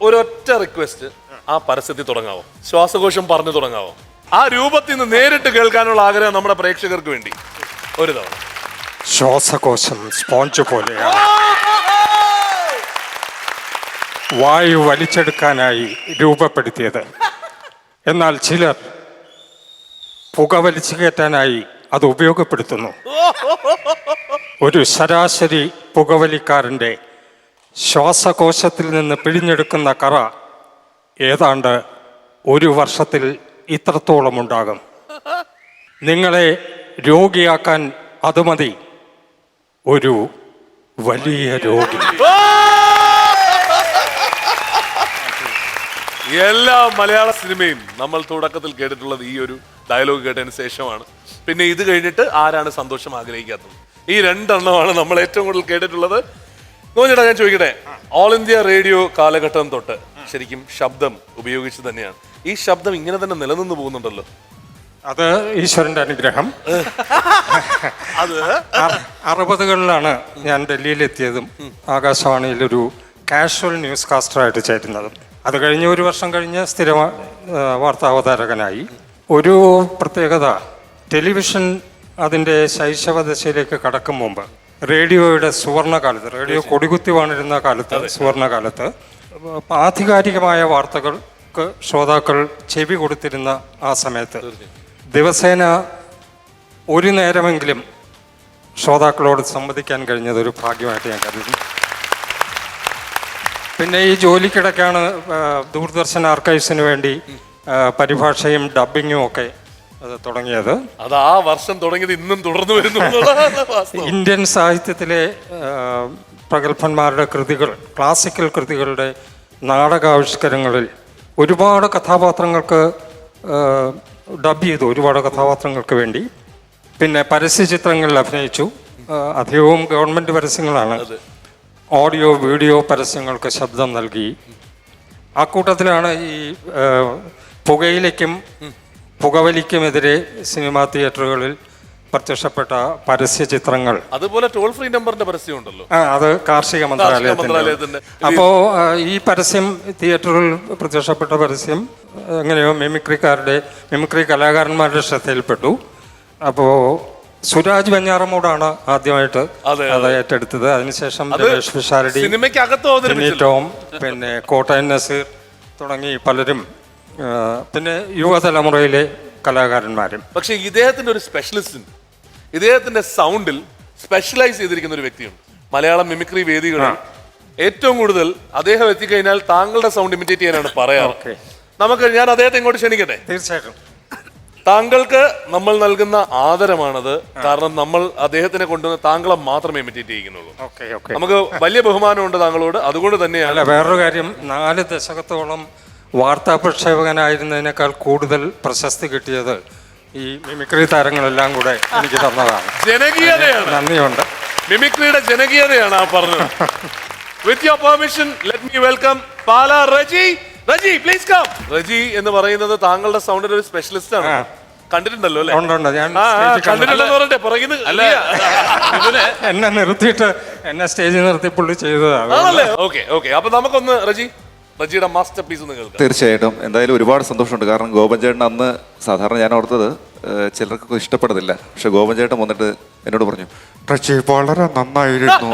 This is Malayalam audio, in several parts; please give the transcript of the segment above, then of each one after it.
ഒരൊറ്റ റിക്വസ്റ്റ് ആ പരസ്യത്തിൽ തുടങ്ങാവോ? ശ്വാസകോശം പറഞ്ഞു തുടങ്ങാവോ? ആ രൂപത്തിൽ നിന്ന് നേരിട്ട് കേൾക്കാനുള്ള ആഗ്രഹം നമ്മുടെ പ്രേക്ഷകർക്ക് വേണ്ടി. ഒരു തവണ. ശ്വാസകോശം സ്പോഞ്ച് പോലെയാണ്. വായു വലിച്ചെടുക്കാനായി രൂപപ്പെടുത്തിയത്. എന്നാൽ ചിലർ പുക വലിച്ചു കയറ്റാനായി അത് ഉപയോഗപ്പെടുത്തുന്നു. ഒരു ശരാശരി പുകവലിക്കാരന്റെ ശ്വാസകോശത്തിൽ നിന്ന് പിഴിഞ്ഞെടുക്കുന്ന കറ ഏതാണ്ട് ഒരു വർഷത്തിൽ ഇത്രത്തോളം ഉണ്ടാകും നിങ്ങളെ രോഗിയാക്കാൻ അത് മതി. ഒരു വലിയ രോഗി. എല്ലാ മലയാള സിനിമയും നമ്മൾ തുടക്കത്തിൽ കേട്ടിട്ടുള്ളത് ഈ ഒരു ഡയലോഗ് കേട്ടതിന് ശേഷമാണ്. പിന്നെ ഇത് കഴിഞ്ഞിട്ട് ആരാണ് സന്തോഷം ആഗ്രഹിക്കാത്തത്? ഈ രണ്ടെണ്ണമാണ് നമ്മൾ ഏറ്റവും കൂടുതൽ കേട്ടിട്ടുള്ളത്. നോഞ്ഞേട്ടാ ഞാൻ ചോദിക്കട്ടെ? ഓൾ ഇന്ത്യ റേഡിയോ കാലഘട്ടം തൊട്ട് ശരിക്കും ശബ്ദം ഉപയോഗിച്ച് തന്നെയാണ്. ഈ ശബ്ദം ഇങ്ങനെ തന്നെ നിലനിന്ന് പോകുന്നുണ്ടല്ലോ. അത് ഈശ്വരന്റെ അനുഗ്രഹം. അത്? അറുപതുകളിലാണ് ഞാൻ ഡൽഹിയിലെത്തിയതും ആകാശവാണിയിൽ ഒരു കാഷ്വൽ ന്യൂസ് കാസ്റ്ററായിട്ട് ചേരുന്നതും. അത് കഴിഞ്ഞ് ഒരു വർഷം കഴിഞ്ഞ് സ്ഥിര വാർത്താവതാരകനായി. ഒരു പ്രത്യേകത ടെലിവിഷൻ അതിന്റെ ശൈശവ ദശയിലേക്ക് കടക്കും മുമ്പ് റേഡിയോയുടെ സുവർണകാലത്ത് റേഡിയോ കൊടികുത്തി വാണിരുന്ന കാലത്ത് സുവർണകാലത്ത് ആധികാരികമായ വാർത്തകൾക്ക് ശ്രോതാക്കൾ ചെവി കൊടുത്തിരുന്ന ആ സമയത്ത് ദിവസേന ഒരു നേരമെങ്കിലും ശ്രോതാക്കളോട് സംവദിക്കാൻ കഴിഞ്ഞത് ഒരു ഭാഗ്യമായിട്ട് ഞാൻ കരുതുന്നു. പിന്നെ ഈ ജോലിക്കിടയ്ക്കാണ് ദൂരദർശൻ ആർക്കൈവ്സിന് വേണ്ടി പരിഭാഷയും ഡബിങ്ങും ഒക്കെ അത് തുടങ്ങിയത്? അത് ആ വർഷം തുടങ്ങിയത് ഇന്നും തുടർന്നു വരുന്നു എന്നുള്ളതാണ് വാസ്തവം. ഇന്ത്യൻ സാഹിത്യത്തിലെ ആ, പ്രഗത്ഭന്മാരുടെ കൃതികൾ ക്ലാസിക്കൽ കൃതികളുടെ നാടകാവിഷ്കരങ്ങളിൽ ഒരുപാട് കഥാപാത്രങ്ങൾക്ക് ഡബ് ചെയ്തു ഒരുപാട് കഥാപാത്രങ്ങൾക്ക് വേണ്ടി. പിന്നെ പരസ്യ ചിത്രങ്ങളിൽ അഭിനയിച്ചു. ആ, അധികവും ഗവൺമെന്റ് പരസ്യങ്ങളാണ്. ഓഡിയോ വീഡിയോ പരസ്യങ്ങൾക്ക് ശബ്ദം നൽകി. ആ കൂട്ടത്തിലാണ് ഈ ആ, പുകയിലേക്കും പുകവലിക്കുമെതിരെ സിനിമാ തിയേറ്ററുകളിൽ പ്രത്യക്ഷപ്പെട്ട പരസ്യ ചിത്രങ്ങൾ. അതുപോലെ ടോൾ ഫ്രീ നമ്പറിന്റെ പരസ്യം ഉണ്ടല്ലോ ആ അത് കാർഷിക മന്ത്രാലയത്തിന്റെ. അപ്പോ ഈ പരസ്യം തിയേറ്ററിൽ പ്രത്യക്ഷപ്പെട്ട പരസ്യം എങ്ങനെയോ മിമിക്രിക്കാരുടെ മിമിക്രി കലാകാരന്മാരുടെ ശ്രദ്ധയിൽപ്പെട്ടു. അപ്പോ സുരാജ് വെഞ്ഞാറമൂടാണ് ആദ്യമായിട്ട് അതെ, ഏറ്റെടുത്തത്. അതിനുശേഷം രമേഷ് അവതരിപ്പിച്ചല്ലോ ടോം പിന്നെ കോട്ടയം നസീർ തുടങ്ങി പലരും പിന്നെ യുവതലമുറയിലെ കലാകാരന്മാരും. പക്ഷെ ഇദ്ദേഹത്തിന്റെ ഒരു സ്പെഷ്യലിസ്റ്റ് ഇദ്ദേഹത്തിന്റെ സൗണ്ടിൽ സ്പെഷ്യലൈസ് ചെയ്തിരിക്കുന്ന ഒരു വ്യക്തിയുണ്ട്. മലയാളം മിമിക്രി വേദികളിൽ ഏറ്റവും കൂടുതൽ അദ്ദേഹം എത്തിക്കഴിഞ്ഞാൽ താങ്കളുടെ സൗണ്ട് ഇമിറ്റേറ്റ് ചെയ്യാനാണ് പറയാറ്. നമുക്ക് ഞാൻ അദ്ദേഹത്തെ ഇങ്ങോട്ട് ക്ഷണിക്കട്ടെ? തീർച്ചയായിട്ടും. താങ്കൾക്ക് നമ്മൾ നൽകുന്ന ആദരമാണത്. കാരണം നമ്മൾ അദ്ദേഹത്തിനെ കൊണ്ടുവന്ന് താങ്കളെ മാത്രമേ ഇമിറ്റേറ്റ് ചെയ്യുന്നുള്ളൂ നമുക്ക് വലിയ ബഹുമാനമുണ്ട് താങ്കളോട്. അതുകൊണ്ട് തന്നെയാണ് വേറൊരു കാര്യം. നാല് ദശകത്തോളം വാർത്താ പ്രക്ഷേപകനായിരുന്നതിനേക്കാൾ കൂടുതൽ പ്രശസ്തി കിട്ടിയത് ഈ മിമിക്രി താരങ്ങളെല്ലാം കൂടെ എനിക്ക് തന്നതാണ്. ജനകീയതയാണ്. നന്ദിയുണ്ട്. മിമിക്രിയുടെ ജനകീയതയാണ് ആ പറഞ്ഞത്. With your permission let me welcome Pala Reji Reji please come Reji എന്ന് പറയുന്നത് താങ്കളുടെ സൗണ്ടിന്റെ ഒരു സ്പെഷ്യലിസ്റ്റ് ആണ്. കണ്ടിട്ടുണ്ടല്ലോ അല്ലേ. ഞാൻ. കണ്ടിട്ടുണ്ടെന്ന് പറഞ്ഞിട്ട് പുറകിന്ന് അല്ല എന്നെ നിർത്തിയിട്ട് എന്നെ സ്റ്റേജിൽ നിർത്തി പുള്ളി ചെയ്തതാണ്. ആണല്ലേ? ഓക്കെ ഓക്കെ അപ്പൊ നമുക്കൊന്ന് റജി റജിയുടെ മാസ്റ്റർ പീസ് ഒന്ന് കേൾക്കാം തീർച്ചയായിട്ടും. എന്തായാലും ഒരുപാട് സന്തോഷമുണ്ട്. കാരണം ഗോപൻ ചേട്ടൻ അന്ന് സാധാരണ ഞാൻ ഓർത്തത് ചിലർക്കൊക്കെ ചിലർക്ക് ഇഷ്ടപ്പെടുന്നില്ല. പക്ഷെ ഗോപൻ ചേട്ടൻ വന്നിട്ട് എന്നോട് പറഞ്ഞു റജി വളരെ നന്നായിരുന്നു.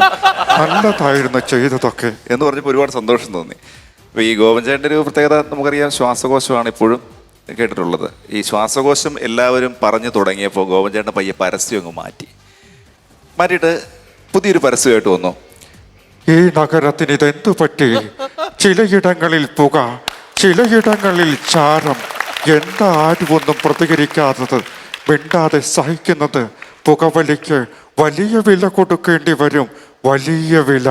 നല്ലതായിരുന്നു ചെയ്തതൊക്കെ. എന്ന് പറഞ്ഞപ്പോൾ ഒരുപാട് സന്തോഷം തോന്നി. അപ്പോൾ ഈ ഗോപൻ ചേട്ടന്റെ ഒരു പ്രത്യേകത നമുക്കറിയാം ശ്വാസകോശമാണ് ഇപ്പോഴും കേട്ടിട്ടുള്ളത്. ഈ ശ്വാസകോശം എല്ലാവരും പറഞ്ഞു തുടങ്ങിയപ്പോൾ ഗോപൻ ചേട്ടൻ പയ്യെ പരസ്യം അങ്ങ് മാറ്റി. മാറ്റിയിട്ട് പുതിയൊരു പരസ്യമായിട്ട് വന്നു. ഈ നഗരത്തിന് ഇതെന്തു പറ്റി? ചിലയിടങ്ങളിൽ പുക ചിലയിടങ്ങളിൽ ചാരം. എന്താ ആരും ഒന്നും പ്രതികരിക്കാത്തത് മിണ്ടാതെ സഹിക്കുന്നത് പുകവലിക്ക് വലിയ വില കൊടുക്കേണ്ടി വരും. വലിയ വില.